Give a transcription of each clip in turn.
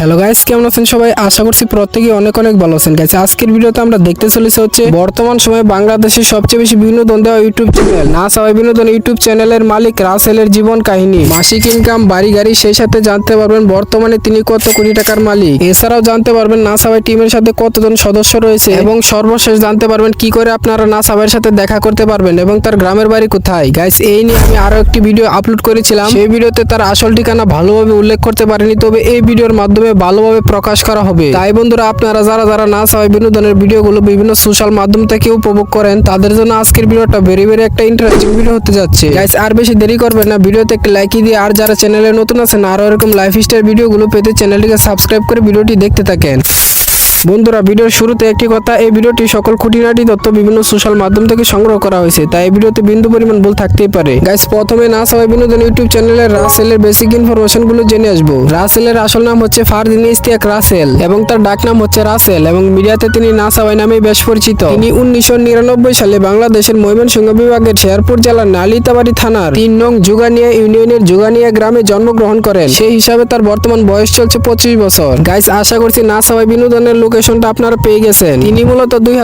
Hello guys কেমন আছেন সবাই? আশা করছি প্রত্যেকেই অনেক অনেক ভালো আছেন। গাইস আজকের ভিডিওতে আমরা দেখতে চলেছি হচ্ছে বর্তমান সময়ে বাংলাদেশের সবচেয়ে বেশি বিনোদন দেওয়া ইউটিউব চ্যানেল না সবাই বিনোদন ইউটিউব চ্যানেলের মালিক রাসেলের জীবন কাহিনী। মাসিক ইনকাম বাড়ি গাড়ি, সেই সাথে জানতে পারবেন বর্তমানে তিনি কত কোটি টাকার মালিক। এছাড়াও জানতে পারবেন না সবাই টিমের সাথে কতজন সদস্য রয়েছে এবং সর্বশেষ জানতে পারবেন কি করে আপনারা না সবাইয়ের সাথে দেখা করতে পারবেন এবং তার গ্রামের বাড়ি কোথায়। গাইস এই নিয়ে আমি আরও একটি ভিডিও আপলোড করেছিলাম। সেই ভিডিওতে তার আসল ঠিকানা ভালোভাবে উল্লেখ করতে পারেনি, তবে এই ভিডিওর মাধ্যমে ভালোভাবে প্রকাশ করা হবে। তাই বন্ধুরা, আপনারা যারা যারা না হয় বিনোদনের ভিডিওগুলো বিভিন্ন সোশ্যাল মাধ্যম থেকে উপভোগ করেন, তাদের জন্য আজকের ভিডিওটা ভেরি ভেরি একটা ইন্টারেস্টিং ভিডিও হতে যাচ্ছে। গাইস আর বেশি দেরি করবেন না, ভিডিওতে একটা লাইক দিয়ে, আর যারা চ্যানেলে নতুন আছেন আরও এরকম লাইফস্টাইল ভিডিওগুলো পেতে চ্যানেলটিকে সাবস্ক্রাইব করে ভিডিওটি দেখতে থাকেন। বন্ধুরা, ভিডিওর শুরুতে একটি কথা, এই ভিডিওটি সকল খুঁটিনাটি তথ্য বিভিন্ন সোশ্যাল মাধ্যম থেকে সংগ্রহ করা হয়েছে, তাই এই ভিডিওতে বিন্দু পরিমাণ ভুল থাকতেই পারে। গাইস প্রথমে না সবাই বিনোদন ইউটিউব চ্যানেলের রাসেলের বেসিক ইনফরমেশনগুলো জেনে আসব। রাসেলের আসল নাম হচ্ছে ফারদিন ইস্তিয়াক রাসেল এবং তার ডাক নাম হচ্ছে রাসেল এবং মিডিয়াতে তিনি না সবাই নামে বেশ পরিচিত। তিনি উনিশশো নিরানব্বই সালে বাংলাদেশের ময়মনসিংহ বিভাগের শেয়ারপুর জেলার নালিতাবাড়ি থানার তিন নং জুগানিয়া ইউনিয়নের জুগানিয়া গ্রামে জন্মগ্রহণ করেন। সেই হিসাবে তার বর্তমান বয়স চলছে পঁচিশ বছর। গাইস আশা করছি না সবাই বিনোদনের লোকেশনটা আপনারা পেয়ে গেছেন। তিনি মূলত দুই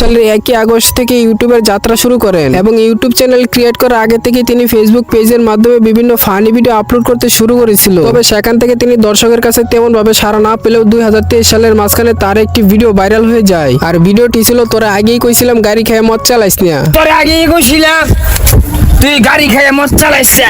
সালের একই আগস্ট থেকে ইউটিউবের যাত্রা শুরু করেন এবং ইউটিউব চ্যানেল ক্রিয়েট করার আগে থেকে তিনি ফেসবুক পেজের মাধ্যমে বিভিন্ন ফানি ভিডিও আপলোড করতে শুরু করেছিল। তবে সেখান থেকে তিনি দর্শকের কাছে তেমন ভাবে সাড়া না পেলেও দুই হাজার তেইশ সালের মাঝখানে তার একটি ভিডিও ভাইরাল হয়ে যায়। আর ভিডিওটি ছিল, তোরা আগেই কইছিলাম গাড়ি খেয়ে মদ চালাইস না। তোরে আগে কইছিলাম? তুই গাড়ি খেয়ে মদ চালাইছে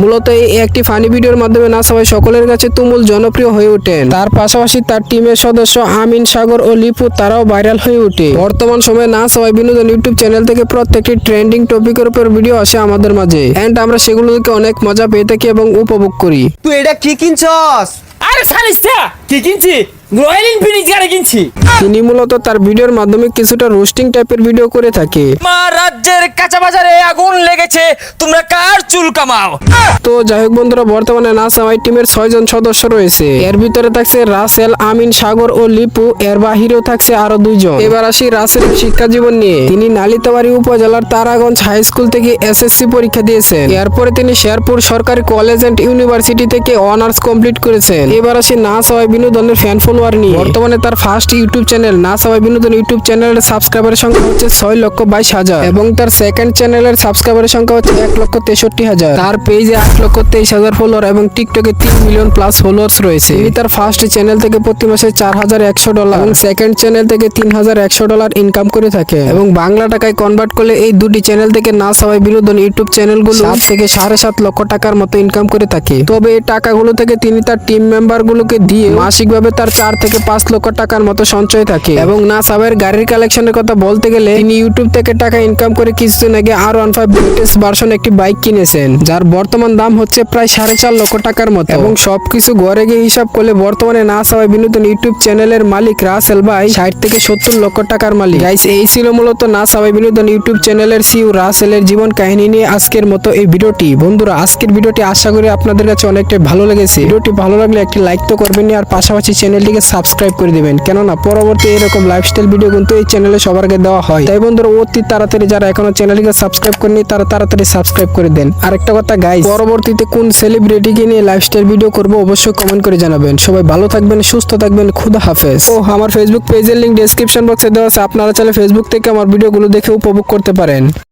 মূলত এই একটি ফানি ভিডিওর মাধ্যমে না সবাই সকলের কাছে তুমুল জনপ্রিয় হয়ে ওঠেন। তার পাশাপাশি তার টিমের সদস্য আমিন সাগর ও লিপু তারাও ভাইরাল হয়ে ওঠে। বর্তমান সময়ে না সবাই বিনোদন ইউটিউব চ্যানেল থেকে প্রত্যেকটি ট্রেন্ডিং টপিকের উপর ভিডিও আসে আমাদের মাঝে। এন্ড আমরা সেগুলো থেকে অনেক মজা পেয়ে থাকি এবং উপভোগ করি। তুই এটা কি কিনছস? আরে সারিস্তা কি কিনছি রয়্যাল এনফিনিক্স গাড়ি কিনছি। তিনি মূলত তার ভিডিওর মাধ্যমে কিছুটা রোস্টিং টাইপের ভিডিও করে থাকে। মা রাজ্যের কাঁচা বাজারে আগুন লেগেছে তোমরা কার চুল কামাও? তো যাই হোক বন্ধুরা বর্তমানে না সবাই টিমের ছয়জন সদস্য রয়েছে। এর ভিতরে থাকছে রাসেল আমিন সাগর ও লিপু। এর বাহিরেও থাকছে আরও দুইজন। এবার আসি রাসেলের শিক্ষা জীবন নিয়ে। তিনি নালিতাবাড়ি উপজেলার তারাগঞ্জ হাই স্কুল থেকে এসএসসি পরীক্ষা দিয়েছেন। এরপরে তিনি শেরপুর সরকারি কলেজ এন্ড ইউনিভার্সিটি থেকে অনার্স কমপ্লিট করেছেন। এবার আসি না সবাই বিনোদনের ফ্যান ফলোয়ার নিয়ে বর্তমানে তার ফার্স্ট ইউটিউব চ্যানেল না সবাই বিনোদন ইউটিউব চ্যানেলের সাবস্ক্রাইবারের সংখ্যা হচ্ছে ছয় লক্ষ বাইশ হাজার এবং তার সেকেন্ড চ্যানেলের সাবস্ক্রাইবারের সংখ্যা হচ্ছে এক লক্ষ তেষট্টি হাজার। তার পেজে আট লক্ষ তেইশ হাজার ফলোয়ার এবং টিকটকে তিন মিলিয়ন প্লাস ফলোয়ার্স রয়েছে। তিনি তার ফার্স্ট চ্যানেল থেকে প্রতি মাসে চার হাজার একশো ডলার এবং সেকেন্ড চ্যানেল থেকে তিন হাজার একশো ডলার ইনকাম করে থাকে এবং বাংলা টাকায় কনভার্ট করলে এই দুটি চ্যানেল থেকে না সবাই বিনোদন ইউটিউব চ্যানেলগুলো সাত থেকে সাড়ে সাত লক্ষ টাকার মতো ইনকাম করে থাকে। তবে এই টাকাগুলো থেকে তিনি তার টিম মেম্বার গুলোকে দিয়ে মাসিকভাবে তার চার থেকে পাঁচ লক্ষ টাকার মতো সঞ্চয় থাকে। এবং না সাবের গাড়ির কালেকশনের কথা বলতে গেলে, তিনি ইউটিউব থেকে টাকা ইনকাম করে কিছুদিন আগে R one five latest version একটি বাইক কিনেছেন, যার বর্তমান দাম হচ্ছে প্রায় সাড়ে চার লক্ষ টাকার মতো। এবং সবকিছু ঘরে গিয়ে হিসাব করলে বর্তমানে না সবাই বিনোদন ইউটিউব চ্যানেলের মালিক রাসেল ভাই ষাট থেকে সত্তর লক্ষ টাকার মালিক। গাইস এই ছিল মূলত না সবাই বিনোদন ইউটিউব চ্যানেলের সিউ রাসেলের জীবন কাহিনী নিয়ে আজকের মতো এই ভিডিওটি। বন্ধুরা, আজকের ভিডিওটি আশা করি আপনাদের কাছে অনেকটা ভালো লেগেছে। ভিডিওটি ভালো লাগলে একটি লাইক তো করবেন আর পাশাপাশি চ্যানেলটিকে সাবস্ক্রাইব করে দিবেন। কেননা পরবর্তী এরকম লাইফস্টাইল ভিডিও কিন্তু এই চ্যানেলে সবার আগে দেওয়া হয়। তাই বন্ধুরা, অতি তাড়াতাড়ি যারা এখনও চ্যানেলটিকে সাবস্ক্রাইব করেনি তারা তাড়াতাড়ি সাবস্ক্রাইব করে দেন। আরেকটা কথা গাইস পরবর্তীতে কোন সেলিব্রিটিকে নিয়ে লাইফস্টাইল ভিডিও করব অবশ্যই কমেন্ট করে জানাবেন। সবাই ভালো থাকবেন, সুস্থ থাকবেন, খুদা হাফেজ। ও আমার ফেসবুক পেজের লিংক ডেসক্রিপশন বক্সে দেওয়া আছে। আপনারা চাইলে ফেসবুক থেকে আমার ভিডিওগুলো দেখে উপভোগ করতে পারেন।